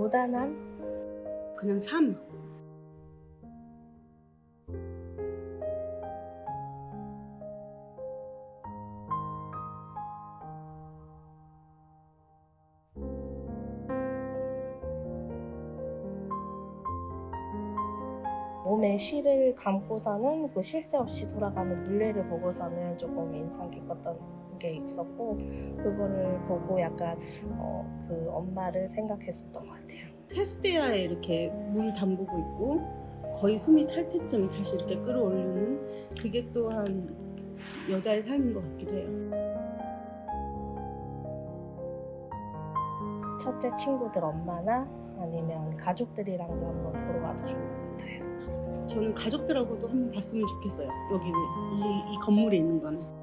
고단함? 그냥 삶. 몸에 실을 감고서는 그쉴새 없이 돌아가는 물레를 보고서는 조금 인상 깊었던 게 있었고 그거를 보고 약간 어, 그 엄마를 생각했었던 것 같아요. 세숫대야에 이렇게 물 담그고 있고 거의 숨이 찰 때쯤 다시 이렇게 끌어올리는 그게 또한 여자의 삶인 것 같기도 해요. 첫째 친구들 엄마나 아니면 가족들이랑도 한번 보러 와도 좋을 것 같아요. 저는 가족들하고도 한번 봤으면 좋겠어요. 여기는 이, 이 건물에 있는 거는.